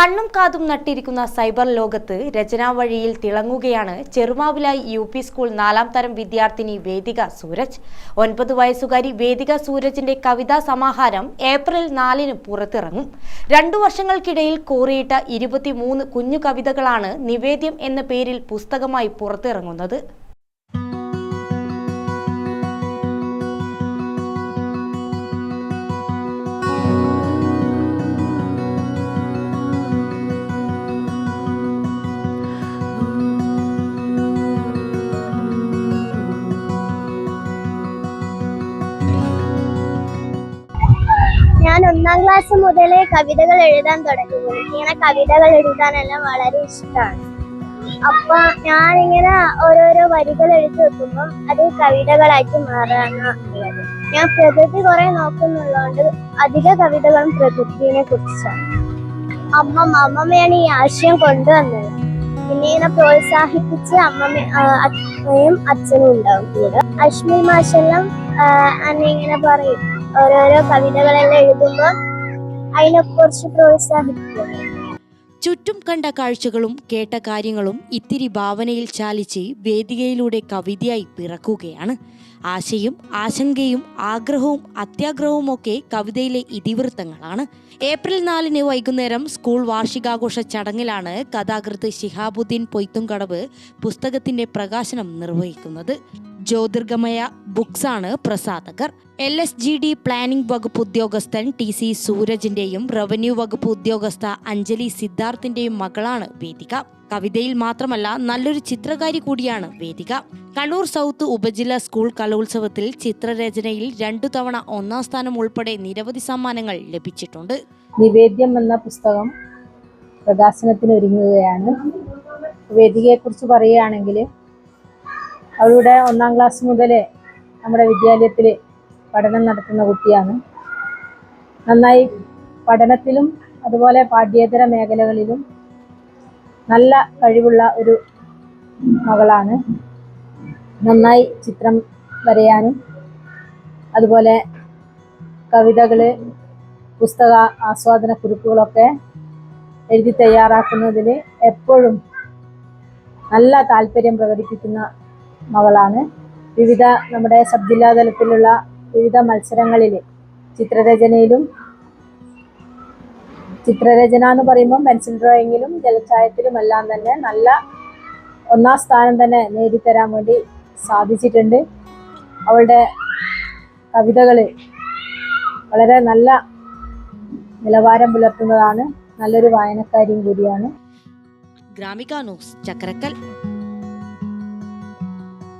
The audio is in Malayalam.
കണ്ണും കാതും നട്ടിരിക്കുന്ന സൈബർ ലോകത്ത് രചനാ വഴിയിൽ തിളങ്ങുകയാണ് ചെറുമാവിലായി യു പി സ്കൂൾ നാലാം തരം വിദ്യാർത്ഥിനി വേദിക സൂരജ്. ഒൻപത് വയസ്സുകാരി വേദിക സൂരജിന്റെ കവിതാ സമാഹാരം ഏപ്രിൽ നാലിന് പുറത്തിറങ്ങും. രണ്ടു വർഷങ്ങൾക്കിടയിൽ കോറിയിട്ട ഇരുപത്തിമൂന്ന് കുഞ്ഞു കവിതകളാണ് നിവേദ്യം എന്ന പേരിൽ പുസ്തകമായി പുറത്തിറങ്ങുന്നത്. ഞാൻ ഒന്നാം ക്ലാസ് മുതലേ കവിതകൾ എഴുതാൻ തുടങ്ങി എനിക്കിങ്ങനെ കവിതകൾ എഴുതാനെല്ലാം വളരെ ഇഷ്ടമാണ്. അപ്പൊ ഞാനിങ്ങനെ ഓരോരോ വരികൾ എഴുതി വെക്കുമ്പോൾ അത് കവിതകളായിട്ട് മാറാനാണ് ഞാൻ പ്രകൃതി കുറെ നോക്കുന്നുള്ളതുകൊണ്ട് അധിക കവിതകളും പ്രകൃതിനെ കുറിച്ചാണ്. അമ്മ അമ്മമ്മയാണ് ഈ ആശയം കൊണ്ടുവന്നത്. പിന്നെ ഇങ്ങനെ പ്രോത്സാഹിപ്പിച്ച് അമ്മയും അച്ഛനും ഉണ്ടാവും കൂടെ. അശ്മി മാഷെല്ലാം എന്നെ ഇങ്ങനെ പറയും. ഓരോരോ കവിതകളെല്ലാം എഴുതുമ്പോൾ അതിനെ കുറച്ച് പ്രോത്സാഹിപ്പിക്കും. ചുറ്റും കണ്ട കാഴ്ചകളും കേട്ട കാര്യങ്ങളും ഇത്തിരി ഭാവനയിൽ ചാലിച്ച് വേദികയിലൂടെ കവിതയായി പിറക്കുകയാണ്. ആശയും ആശങ്കയും ആഗ്രഹവും അത്യാഗ്രഹവും ഒക്കെ കവിതയിലെ ഇതിവൃത്തങ്ങളാണ്. ഏപ്രിൽ നാലിന് വൈകുന്നേരം സ്കൂൾ വാർഷികാഘോഷ ചടങ്ങിലാണ് കഥാകൃത്ത് ശിഹാബുദ്ദീൻ പൊയ്ത്തുംകടവ് പുസ്തകത്തിന്റെ പ്രകാശനം നിർവഹിക്കുന്നത്. ജ്യോതിർഗമയ ബുക്സാണ് പ്രസാധകർ. L S G D planning വകുപ്പ് ഉദ്യോഗസ്ഥൻ ടി സി സൂരജിന്റെയും റവന്യൂ വകുപ്പ് ഉദ്യോഗസ്ഥ അഞ്ജലി സിദ്ധാർത്ഥിന്റെയും മകളാണ് വേദിക. കവിതയിൽ മാത്രമല്ല നല്ലൊരു ചിത്രകാരി കൂടിയാണ് വേദിക. കണ്ണൂർ സൗത്ത് ഉപജില്ല സ്കൂൾ കലോത്സവത്തിൽ ചിത്രരചനയിൽ രണ്ടു തവണ ഒന്നാം സ്ഥാനം ഉൾപ്പെടെ നിരവധി സമ്മാനങ്ങൾ ലഭിച്ചിട്ടുണ്ട്. നിവേദ്യം എന്ന പുസ്തകം പ്രകാശനത്തിന് ഒരുങ്ങുകയാണ് വേദികയെക്കുറിച്ച് പറയുകയാണെങ്കിൽ അവളുടെ ഒന്നാം ക്ലാസ് മുതൽ നമ്മുടെ വിദ്യാലയത്തിൽ പഠനം നടത്തുന്ന കുട്ടിയാണ്. നന്നായി പഠനത്തിലും അതുപോലെ പാഠ്യേതര മേഖലകളിലും നല്ല കഴിവുള്ള ഒരു മകളാണ്. നന്നായി ചിത്രം വരയാനും അതുപോലെ കവിതകൾ പുസ്തക ആസ്വാദന കുറിപ്പുകളൊക്കെ എഴുതി തയ്യാറാക്കുന്നതിൽ എപ്പോഴും നല്ല താല്പര്യം പ്രകടിപ്പിക്കുന്ന മകളാണ്. വിവിധ നമ്മുടെ സബ് ജില്ലാ തലത്തിലുള്ള വിവിധ മത്സരങ്ങളിൽ ചിത്രരചനയിലും ചിത്രരചന എന്ന് പറയുമ്പോൾ പെൻസിൽ ഡ്രോയിങ്ങിലും ജലച്ചായത്തിലും എല്ലാം തന്നെ നല്ല ഒന്നാം സ്ഥാനം തന്നെ നേടിത്തരാൻ വേണ്ടി സാധിച്ചിട്ടുണ്ട്. അവളുടെ കവിതകൾ വളരെ നല്ല നിലവാരം പുലർത്തുന്നതാണ്. നല്ലൊരു വായനക്കാരിയും കൂടിയാണ്. ഗ്രാമിക ന്യൂസ് ചക്രക്കൽ.